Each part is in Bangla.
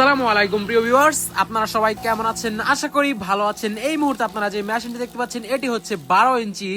আসসালামু আলাইকুম, প্রিয় ভিউয়ার্স আপনারা সবাই কেমন আছেন? আশা করি ভালো আছেন। এই মুহূর্তে আপনারা যে মেশিনটি দেখতে পাচ্ছেন, এটি হচ্ছে বারো ইঞ্চি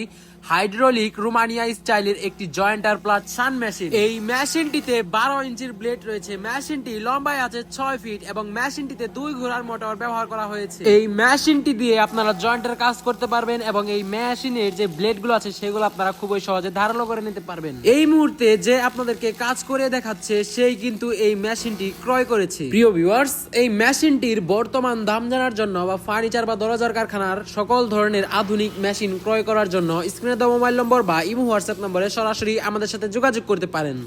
হাইড্রোলিক রোমানিয়া স্টাইলের একটি জয়েন্টার প্লাস সান মেশিন এই মেশিনটিতে বারো ইঞ্চির ব্লেড রয়েছে। মেশিনটি লম্বায় আছে ছয় ফিট এবং মেশিনটিতে দুই ঘোড়ার মোটর ব্যবহার করা হয়েছে। এই মেশিনটি দিয়ে আপনারা জয়েন্টের কাজ করতে পারবেন এবং এই মেশিনের যে ব্লেডগুলো আছে, সেগুলো আপনারা খুবই সহজে ধারালো করে নিতে পারবেন। এই মুহূর্তে যে আপনাদেরকে কাজ করে দেখাচ্ছে, সেই কিন্তু এই মেশিনটি ক্রয় করেছে। প্রিয় ভিউয়ার্স এই মেশিনটির বর্তমান দাম জানার জন্য বা ফার্নিচার বা দরজার কারখানার সকল ধরনের আধুনিক মেশিন ক্রয় করার জন্য স্ক্রিনে দেওয়া মোবাইল নম্বর বা ইমো হোয়াটসঅ্যাপ নম্বরে সরাসরি আমাদের সাথে যোগাযোগ করতে পারেন।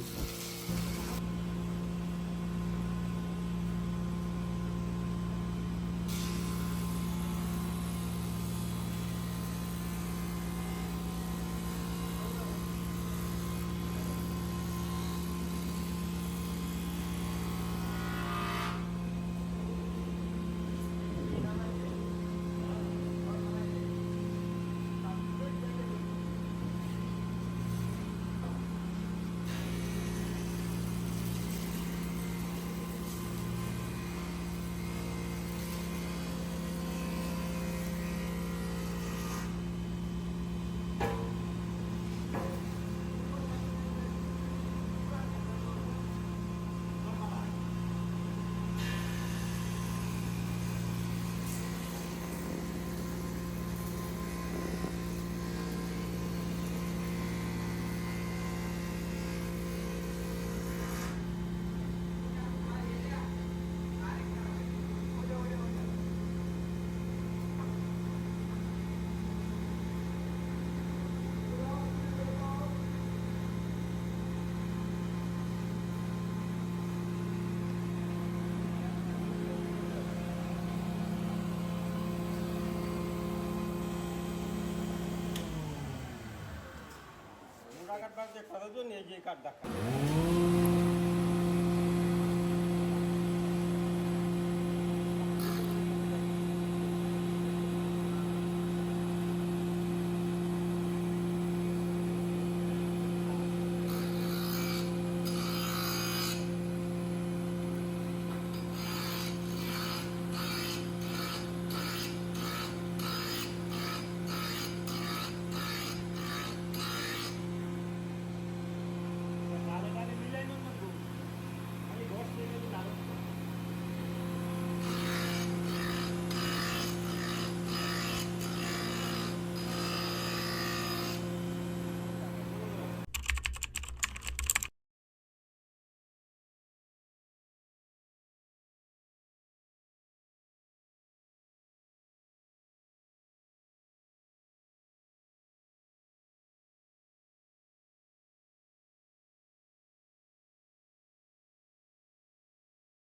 આગળ પાછળ ખરો છું ને એ જે કાઢ દાખલ